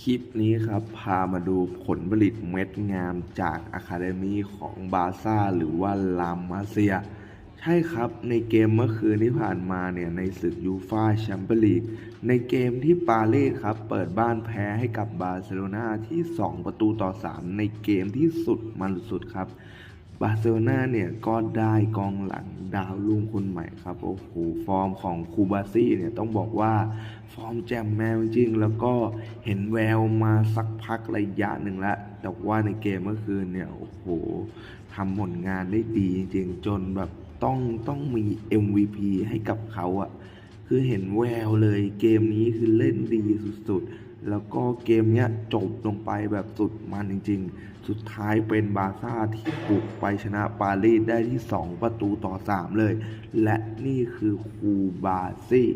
คลิปนี้ครับ พามาดูผลผลิตเม็ดงามจากอะคาเดมีของบาซ่าหรือว่าลามมาเซีย ใช่ครับในเกมเมื่อคืนที่ผ่านมาเนี่ย ในศึกยูฟาแชมเปี้ยนลีกในเกมที่ปารีสครับ เปิดบ้านแพ้ให้กับบาร์เซโลนาที่ 2 ประตูต่อ 3 ในเกมที่สุดมันสุดครับ บาร์เซโลนาเนี่ยก็ได้กองหลังดาวรุ่งคนใหม่ครับโอ้โหฟอร์มของคูบาซี่เนี่ยต้องบอกว่าฟอร์มแจ่มแมวจริงแล้วก็เห็นแววมาสักพักระยะหนึ่งแล้วแต่ว่าในเกมเมื่อคืนเนี่ยโอ้โหทำผลงานได้ดีจริงจนแบบต้องต้องมี MVP ให้กับเขาอะคือเห็นแววเลยเกมนี้คือเล่นดีสุดๆ แล้วก็เกมเนี้ยจบลงไปแบบสุดมันจริง ๆ สุดท้ายเป็นบาซ่าที่บุกไปชนะปารีสได้ที่ 2 ประตูต่อ 3 เลย และนี่คือคูบาซี่